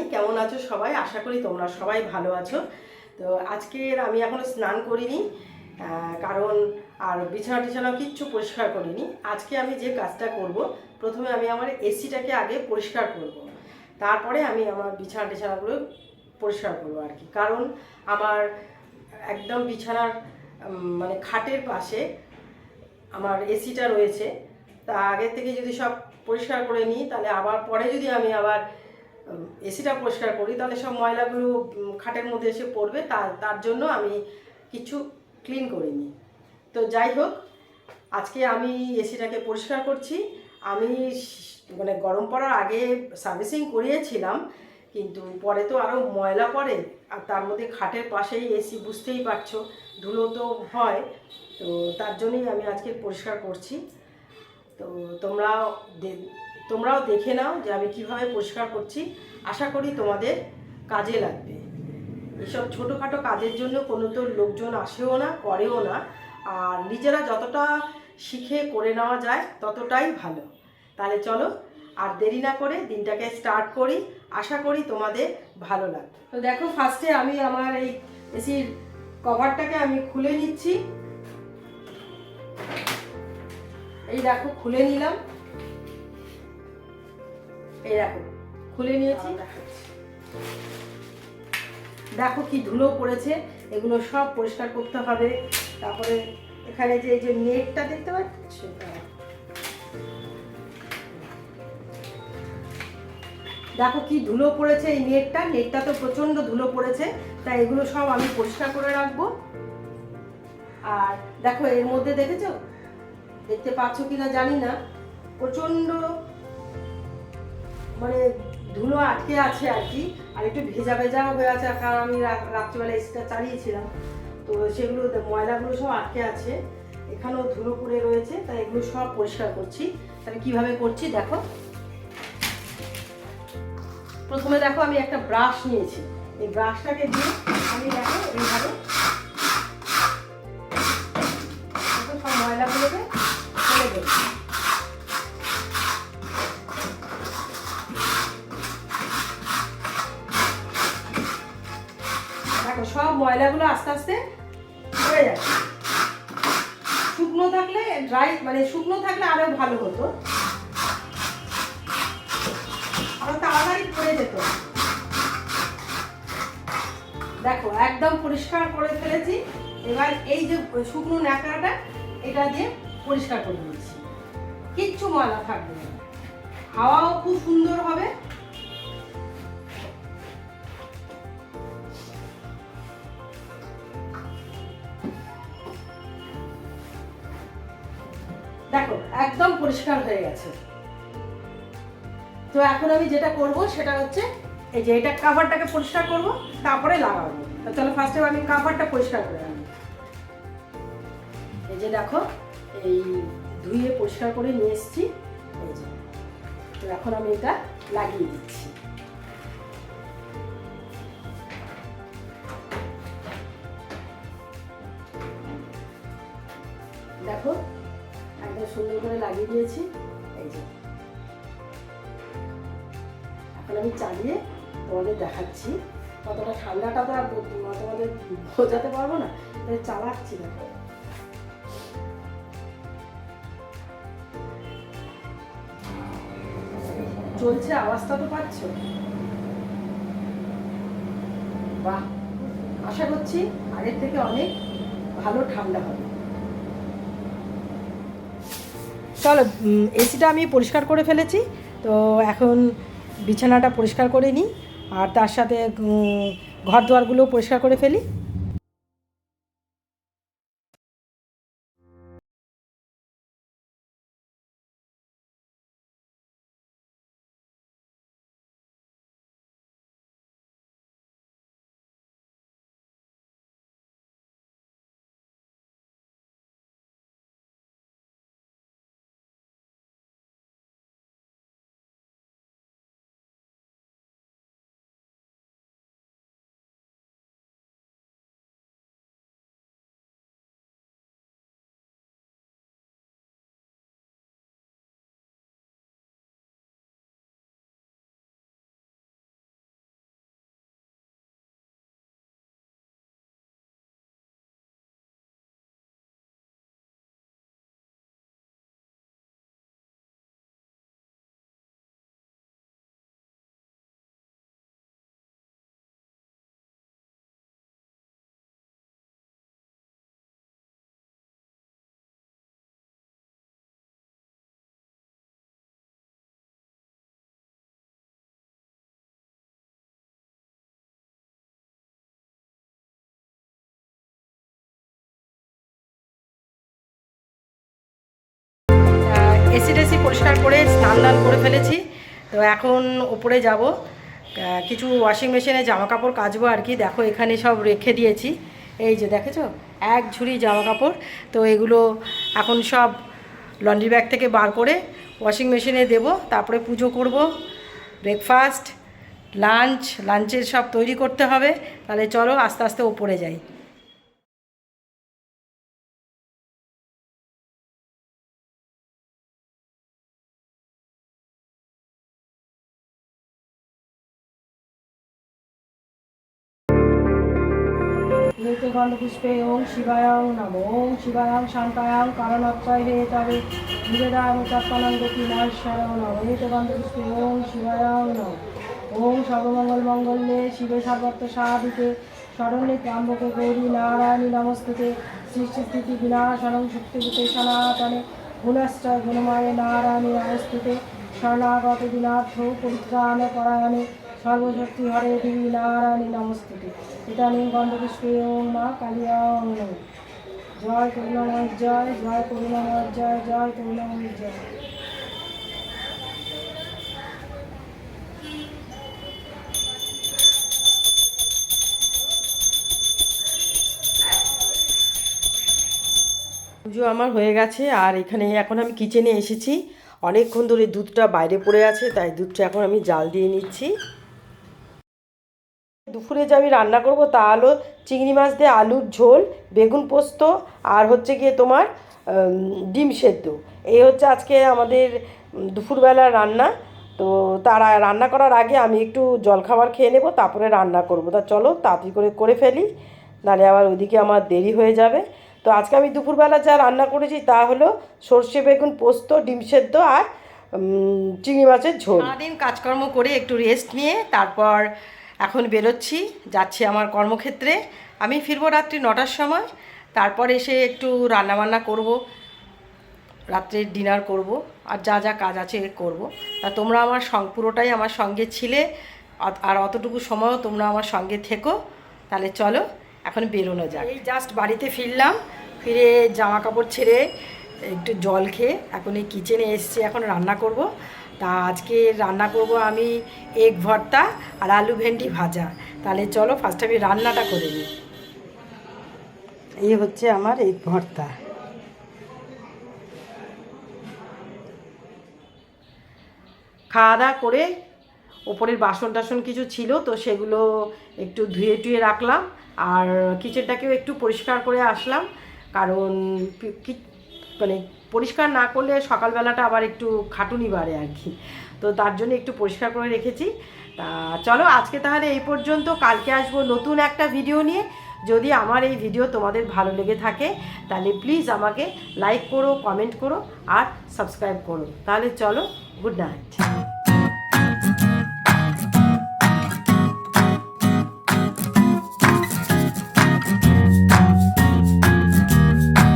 জানাই কেমন আছো সবাই? আশা করি তোমরা সবাই ভালো আছো। তো আজকের আমি এখনও স্নান করিনি কারণ আর বিছানা টিছানাও কিচ্ছু পরিষ্কার করিনি। আজকে আমি যে কাজটা করব, প্রথমে আমি আমার এসিটাকে আগে পরিষ্কার করব। তারপরে আমি আমার বিছানা টিছানাগুলো পরিষ্কার করব আর কি। কারণ আমার একদম বিছানার মানে খাটের পাশে আমার এসিটা রয়েছে। তা আগে থেকে যদি সব পরিষ্কার করে নিই, তাহলে আবার পরে যদি আমি আবার এসিটা পরিষ্কার করি, তাহলে সব ময়লাগুলো খাটের মধ্যে এসে পড়বে তার তার জন্য আমি কিছু ক্লিন করিনি। তো যাই হোক, আজকে আমি এসিটাকে পরিষ্কার করছি। আমি মানে গরম পড়ার আগে সার্ভিসিং করিয়েছিলাম, কিন্তু পরে তো আরও ময়লা পড়ে, আর তার মধ্যে খাটের পাশেই এসি বুঝতেই পারছ, ধুলো তো হয়, তো তার জন্যই আমি আজকে পরিষ্কার করছি। তো তোমরাও দে- তোমরাও দেখে নাও যে আমি কীভাবে পরিষ্কার করছি। আশা করি তোমাদের কাজে লাগবে। এসব ছোটোখাটো কাজের জন্য কোনো তো লোকজন আসেও না, করেও না। আর নিজেরা যতটা শিখে করে নেওয়া যায়, ততটাই ভালো। তাহলে চলো, আর দেরি না করে দিনটাকে স্টার্ট করি। আশা করি তোমাদের ভালো লাগবে। তো দেখো ফার্স্টে আমি আমার এই এসির কভারটাকে আমি খুলে নিচ্ছি। এই দেখো, খুলে নিলাম। এই দেখো খুলে নিয়েছি। দেখো কি ধুলো পড়েছে এগুলো সব পরিষ্কার করতে হবে। তারপরে এখানে যে এই যে নেটটা দেখতে পাচ্ছ? দেখো কি ধুলো পড়েছে এই নেটটা নেটটা তো প্রচণ্ড ধুলো পড়েছে তাই এগুলো সব আমি পরিষ্কার করে রাখব। আর দেখো এর মধ্যে দেখেছ? দেখতে পাচ্ছ কিনা জানি না। প্রচণ্ড মানে ধুলো আটকে আছে আর কি, আর একটু ভেজা ভেজা হয়ে আছে কারণ আমি রাত্রিবেলা এসিটা চালিয়েছিলাম। তো সেগুলো ময়লাগুলো সব আটকে আছে, এখানেও ধুলো পড়ে রয়েছে, তাই এগুলো সব পরিষ্কার করছি। তাহলে কীভাবে করছি দেখো। প্রথমে দেখো আমি একটা ব্রাশ নিয়েছি। এই ব্রাশটাকে দিয়ে আমি দেখো এইভাবে ময়লাগুলো আস্তে আস্তে পড়ে যাচ্ছে শুকনো থাকলে ড্রাই মানে শুকনো থাকলে আরও ভালো হতো। আরও তাড়াতাড়ি পড়ে যেত। দেখো, একদম পরিষ্কার করে ফেলেছি। এবার এই যে শুকনো ন্যাকড়াটা, এটা দিয়ে পরিষ্কার করে নিচ্ছি। কিচ্ছু ময়লা থাকবে না। হাওয়াও খুব সুন্দর হবে। দেখো, একদম পরিষ্কার হয়ে গেছে। তো এখন আমি যেটা করব সেটা হচ্ছে, এই যে এটা কাভারটাকে পরিষ্কার করব, তারপরে লাগাবো। তো চলো ফার্স্টে আমি কাভারটা পরিষ্কার করে আনি এই যে দেখো, এই ধুয়ে পরিষ্কার করে নিয়ে এসেছি। এই যে, তো এখন আমি এটা লাগিয়ে দিচ্ছি। দেখো একদম সুন্দর করে লাগিয়ে দিয়েছি। এই যে। এখন আমি চালিয়ে তোমাদের দেখাচ্ছি। কতটা ঠান্ডাটা তো আর তোমাদের বোঝাতে পারব না, তাই চালাচ্ছি না চলছে আওয়াজটা তো পাচ্ছ? বাহ, আশা করছি আগের থেকে অনেক ভালো ঠান্ডা হবে। চলো এসিটা আমি পরিষ্কার করে ফেলেছি, তো এখন বিছানাটা পরিষ্কার করে নিই, আর তার সাথে ঘর দুয়ারগুলো পরিষ্কার করে ফেলি। পরিষ্কার করে, স্নান দান করে ফেলেছি। তো এখন ওপরে যাব। কিছু ওয়াশিং মেশিনে জামা কাপড় কাচবো আর কি। দেখো, এখানে সব রেখে দিয়েছি। এই যে দেখেছ? এক ঝুড়ি জামা কাপড় তো এগুলো এখন সব লন্ড্রি ব্যাগ থেকে বার করে ওয়াশিং মেশিনে দেব। তারপরে পুজো করব। ব্রেকফাস্ট লাঞ্চ লাঞ্চের সব তৈরি করতে হবে। তাহলে চলো আস্তে আস্তে ওপরে যাই। নৈতে গন্ধপুষ্পে ওং শিবায়ং নম। ওং শিবায়ং শান্তায়ং কারণাক্ষয় হে তবে নিবেদাং তৎপনং গতি মহেশ্বরং নম। নৈতে গন্ধপুষ্পে ওং শিবায়ং নম। ওং সর্বমঙ্গল মঙ্গলে শিবে সর্বত্র সাধিকে শরণ্যে ত্রাম্বকে গৌরী নারায়ণী নমস্তুতে সৃষ্টি স্থিতি বিনাশনং শক্তিভূতে সনাতনে গুণশ্চয় গুণময়ে নারায়ণী নমস্তুতে শরণাগত দিনার্থ পরিত্রাণ পরায়ণে সর্বশক্তি হরে দেবী নারায়ণী নমস্তুতে। ইদানীং গন্ধপুষ্পে ওম মা কালিয়া ওম। জয় করুণাময়, জয় জয় করুণাময়, জয় জয় করুণাময়, জয়। পুজো আমার হয়ে গেছে, আর এখানে এখন আমি কিচেনে এসেছি। অনেকক্ষণ ধরে দুধটা বাইরে পড়ে আছে, তাই দুধটা এখন আমি জাল দিয়ে নিচ্ছি। দুপুরে যে আমি রান্না করব তা হলো চিংড়ি মাছ দিয়ে আলুর ঝোল বেগুন পোস্ত আর হচ্ছে গিয়ে তোমার ডিম সেদ্ধ। এই হচ্ছে আজকে আমাদের উম, দুপুরবেলার রান্না। তো তারা রান্না করার আগে আমি একটু জলখাবার খেয়ে নেব তারপরে রান্না করব। তা চলো তাড়াতাড়ি করে করে ফেলি নাহলে আবার ওইদিকে আমার দেরি হয়ে যাবে। তো আজকে আমি দুপুরবেলা যা রান্না করেছি তা হলো সর্ষে বেগুন পোস্ত ডিম সেদ্ধ আর চিংড়ি মাছের ঝোল। সারাদিন কাজকর্ম করে একটু রেস্ট নিয়ে তারপর এখন বেরোচ্ছি, যাচ্ছি আমার কর্মক্ষেত্রে। আমি ফিরবো রাত্রি নটার সময়, তারপর এসে একটু রান্নাবান্না করব, রাত্রে ডিনার করব, আর যা যা কাজ আছে করব। তা তোমরা আমার সং, পুরোটাই আমার সঙ্গে ছিলে, আর অতটুকু সময়ও তোমরা আমার সঙ্গে থেকো। তাহলে চলো, এখন বেরোনো যাক। এই জাস্ট বাড়িতে ফিরলাম, ফিরে জামা কাপড় ছেড়ে একটু জল খেয়ে এখন এই কিচেনে এসছি, এখন রান্না করব। তা আজকে রান্না করব আমি এগ ভর্তা আর আলু ভেন্ডি ভাজা। তাহলে চলো ফার্স্ট আমি রান্নাটা করে নিই। এই হচ্ছে আমার এগ ভর্তা। খাওয়া দাওয়া করে ওপরের বাসন টাসন কিছু ছিল তো সেগুলো একটু ধুয়ে টুয়ে রাখলাম আর কিচেনটাকেও একটু পরিষ্কার করে আসলাম। কারণ মানে পরিষ্কার না করলে সকালবেলাটা আবার একটু খাটুনি বাড়ে আর কি। তো তার জন্য একটু পরিষ্কার করে রেখেছি। তা চলো আজকে তাহলে এই পর্যন্ত, কালকে আসব নতুন একটা ভিডিও নিয়ে। যদি আমার এই ভিডিও তোমাদের ভালো লেগে থাকে, তাহলে প্লিজ আমাকে লাইক করো কমেন্ট করো আর সাবস্ক্রাইব করো। তাহলে চলো গুড নাইট